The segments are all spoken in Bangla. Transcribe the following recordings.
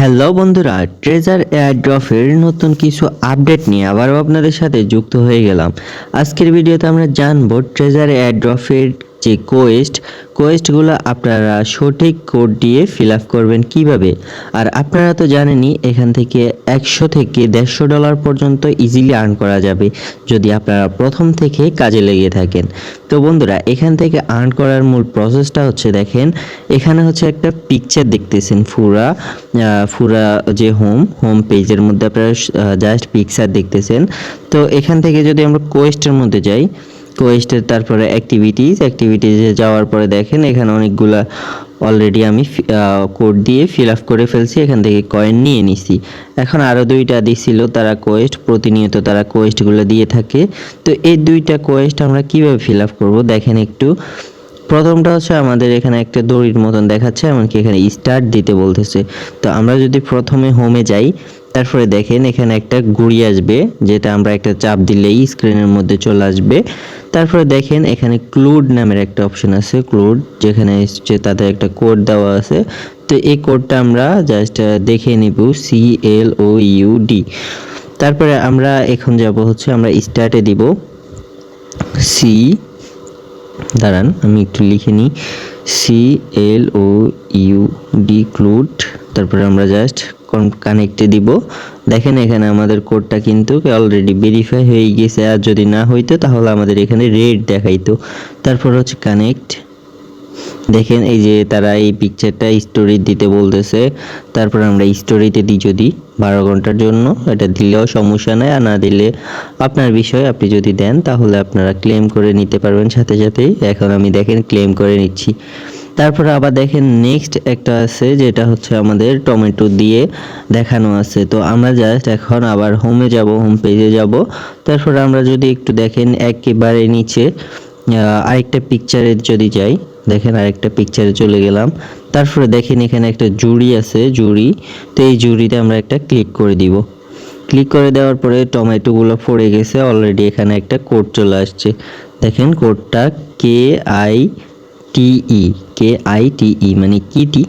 হ্যালো বন্ধুরা ট্রেজার এয়ারড্রফের নতুন কিছু আপডেট নিয়ে আবারও আপনাদের সাথে যুক্ত হয়ে গেলাম। আজকের ভিডিওতে আমরা জানব ট্রেজার এয়ারড্রপের যে কোয়েস্ট, কোয়েস্টগুলো আপনারা সঠিক কোড দিয়ে ফিল আপ করবেন কীভাবে? আর আপনারা তো জানেনই, এখান থেকে একশো থেকে দেড়শো ডলার পর্যন্ত ইজিলি আর্ন করা যাবে, যদি আপনারা প্রথম থেকে কাজে লেগে থাকেন। তো বন্ধুরা, এখান থেকে আর্ন করার মূল প্রসেসটা হচ্ছে দেখেন, এখানে হচ্ছে একটা পিকচার দেখতেছেন, ফুরা ফুরা যে হোম হোম পেজের মধ্যে আপনারা জাস্ট পিকচার দেখতেছেন। তো এখান থেকে যদি আমরা কোয়েস্টের মধ্যে যাই কোয়েস্টের তারপরে অ্যাক্টিভিটিস অ্যাক্টিভিটিসে যাওয়ার পরে দেখেন এখানে অনেকগুলা অলরেডি আমি কোড দিয়ে ফিল আপ করে ফেলছি, এখান থেকে কয়েন নিয়ে নিছি। এখন আরও দুইটা দিছিল তারা কোয়েস্ট প্রতিনিয়ত তারা কোয়েস্টগুলো দিয়ে থাকে। তো এই দুইটা কোয়েস্ট আমরা কীভাবে ফিল আপ করব? দেখেন একটু। প্রথমটা হচ্ছে আমাদের এখানে একটা দড়ির মতন দেখাচ্ছে, এমনকি এখানে স্টার্ট দিতে বলতেছে। তো আমরা যদি প্রথমে হোমে যাই তারপরে দেখেন এখানে একটা ঘুড়ি আসবে, যেটা আমরা একটা চাপ দিলেই স্ক্রিনের মধ্যে চলে আসবে। তারপরে দেখেন এখানে ক্লুড নামের একটা অপশন আছে ক্লুড যেখানে এসছে তাদের একটা কোড দেওয়া আছে। তো এই কোডটা আমরা জাস্ট দেখে নিব C L O U D তারপরে আমরা এখন যাব হচ্ছে আমরা স্টার্টে দিব। সি দাঁড়ান, আমি একটু লিখে নিই। C L O U D cloud তারপরে আমরা জাস্ট কানেক্টে দিব। দেখেন এখানে আমাদের কোডটা কিন্তু অলরেডি ভেরিফাই হয়ে গেছে। আর যদি না হইতো, তাহলে আমাদের এখানে রেড দেখাইতো। তারপর হচ্ছে কানেক্ট দেখেন এই যে তারা এই পিকচারটা স্টোরি দিতে বলতেছে। তারপর আমরা স্টোরিতে দিই যদি বারো ঘণ্টার জন্য। এটা দিলেও সমস্যা নেই। আর না দিলে আপনার বিষয় আপনি যদি দেন, তাহলে আপনারা ক্লেম করে নিতে পারবেন। সাথে সাথেই এখন আমি দেখেন ক্লেম করে নিচ্ছি। তারপরে আবার দেখেন নেক্সট একটা আছে, যেটা হচ্ছে আমাদের টমেটো দিয়ে দেখানো আছে। তো আমরা জাস্ট এখন আবার হোমে যাব হোম পেজে যাব। তারপরে আমরা যদি একটু দেখেন একেবারে নিচে আরেকটা পিকচারে যদি যাই, দেখেন আরেকটা পিকচারে চলে গেলাম। তারপরে দেখেন এখানে একটা জুড়ি আছে, জুড়ি। তো এই জুড়িতে আমরা একটা ক্লিক করে দিব। ক্লিক করে দেওয়ার পরে টমেটোগুলো পড়ে গেছে অলরেডি এখানে একটা কোড চলে আসছে। দেখেন কোডটা কে আই টিই কে আই টিই মানে কিটি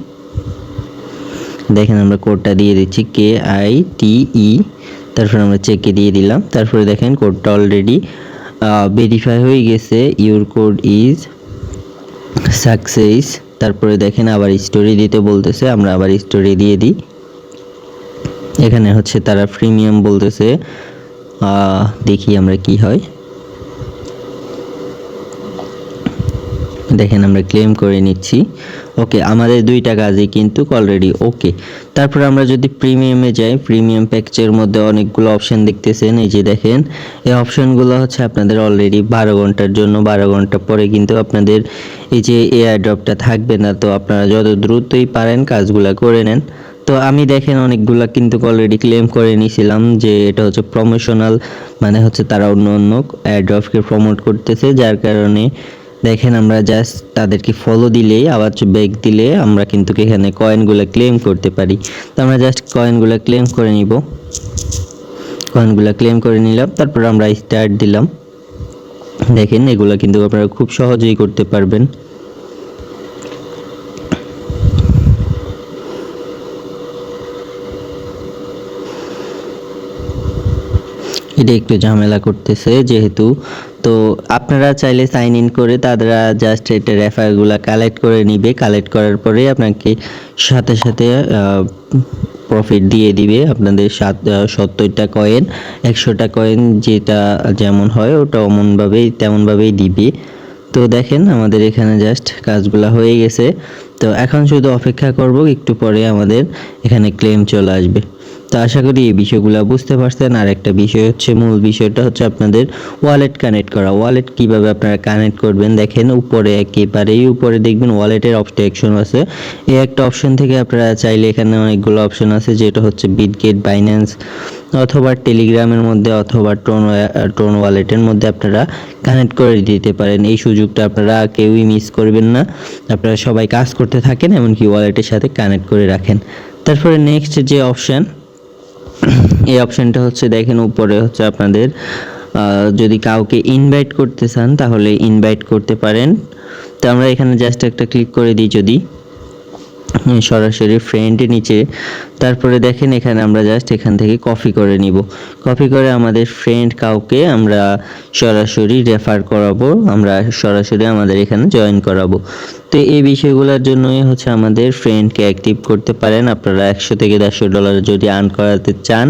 দেখেন আমরা কোডটা দিয়ে দিচ্ছি কে আই টিই তারপর আমরা চেকে দিয়ে দিলাম, তারপরে দেখেন কোডটা অলরেডি ভেরিফাই হয়ে গেছে ইউর কোড ইজ সাকসেস তারপরে দেখেন আবার স্টোরি দিতে বলতেছে, আমরা আবার স্টোরি দিয়ে দিই। এখানে হচ্ছে তারা প্রিমিয়াম বলতেছে দেখি আমরা কি হয়। দেখেন আমরা ক্লেম করে নিচ্ছি। ওকে আমাদের দুইটা কাজই কিন্তু অলরেডি ওকে তারপর আমরা যদি প্রিমিয়ামে যাই প্রিমিয়াম প্যাকেজের মধ্যে অনেকগুলো অপশান দেখতেছেন। এই যে দেখেন, এই অপশনগুলো হচ্ছে আপনাদের অলরেডি বারো ঘণ্টার জন্য, বারো ঘণ্টা পরে কিন্তু আপনাদের এই যে এয়ার ড্রপটা থাকবে না। তো আপনারা যত দ্রুতই পারেন কাজগুলো করে নেন। তো আমি দেখেন অনেকগুলা কিন্তু অলরেডি ক্লেম করে নিয়েছিলাম যে এটা হচ্ছে প্রমোশনাল মানে হচ্ছে তারা অন্য অন্য এয়ারড্রপকে প্রমোট করতেছে, যার কারণে দেখেন আমরা জাস্ট তাদেরকে ফলো দিলেই আবার ব্যাক দিলে আমরা কিন্তু এখানে কয়েনগুলো ক্লেম করতে পারি। তো আমরা জাস্ট কয়েনগুলো ক্লেম করে নিব। কয়েনগুলো ক্লেম করে নিলাম, তারপর আমরা স্টার্ট দিলাম। দেখেন এগুলো কিন্তু আপনারা খুব সহজেই করতে পারবেন। এটা একটু ঝামেলা করতেছে, যেহেতু তো আপনারা চাইলে সাইন ইন করে তারা জাস্ট এটা রেফারগুলো কালেক্ট করে নিবে। কালেক্ট করার পরে আপনাকে সাথে সাথে প্রফিট দিয়ে দিবে আপনাদের সাত সত্তরটা কয়েন একশোটা কয়েন যেটা যেমন হয় ওটা অমনভাবেই তেমনভাবেই দিবে। তো দেখেন আমাদের এখানে জাস্ট কাজগুলো হয়ে গেছে। তো এখন শুধু অপেক্ষা করব একটু পরে আমাদের এখানে ক্লেম চলে আসবে। তো আশা করি এই বিষয়গুলো বুঝতে পারছেন। আর একটা বিষয় হচ্ছে, মূল বিষয়টা হচ্ছে আপনাদের ওয়ালেট কানেক্ট করা। ওয়ালেট কীভাবে আপনারা কানেক্ট করবেন? দেখেন উপরে একেবারেই উপরে দেখবেন ওয়ালেটের অপশন আছে। এই একটা অপশন থেকে আপনারা চাইলে এখানে অনেকগুলো অপশন আছে, যেটা হচ্ছে বিটগেট বাইন্যান্স অথবা টেলিগ্রামের মধ্যে অথবা টোন টোন ওয়ালেটের মধ্যে আপনারা কানেক্ট করে দিতে পারেন। এই সুযোগটা আপনারা কেউই মিস করবেন না। আপনারা সবাই কাজ করতে থাকেন, এমনকি ওয়ালেটের সাথে কানেক্ট করে রাখেন। তারপরে নেক্সট যে অপশন এই অপশনটা হচ্ছে দেখেন উপরে হচ্ছে আপনাদের যদি কাউকে ইনভাইট করতে চান তাহলে ইনভাইট করতে পারেন। তো আমরা এখানে জাস্ট একটা ক্লিক করে দিই যদি। সরাসরি ফ্রেন্ডে নিচে। তারপরে দেখেন এখানে আমরা জাস্ট এখান থেকে কপি করে নিব। কপি করে আমাদের ফ্রেন্ড কাউকে আমরা সরাসরি রেফার করাবো, আমরা সরাসরি আমাদের এখানে জয়েন করাবো। তো এই বিষয়গুলোর জন্যই হচ্ছে আমাদের ফ্রেন্ডকে অ্যাক্টিভ করতে পারেন। আপনারা একশো থেকে দেড়শো ডলার যদি আর্ন করাতে চান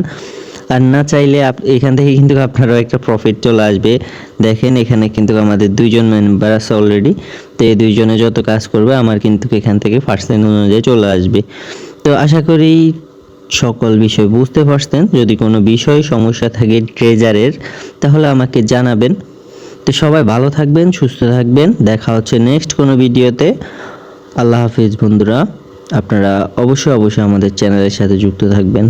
আর না চাইলে এখান থেকে কিন্তু আপনারও একটা প্রফিট চলে আসবে। দেখেন এখানে কিন্তু আমাদের দুইজন মেম্বার আছে অলরেডি তো এই দুইজনে যত কাজ করবে, আমার কিন্তু এখান থেকে পার্সেন্ট অনুযায়ী চলে আসবে। তো আশা করি সকল বিষয় বুঝতে পারছেন। যদি কোনো বিষয় সমস্যা থাকে ট্রেজারের তাহলে আমাকে জানাবেন। তো সবাই ভালো থাকবেন, সুস্থ থাকবেন। দেখা হচ্ছে নেক্সট কোনো ভিডিওতে। আল্লাহ হাফিজ বন্ধুরা, আপনারা অবশ্যই অবশ্যই আমাদের চ্যানেলের সাথে যুক্ত থাকবেন।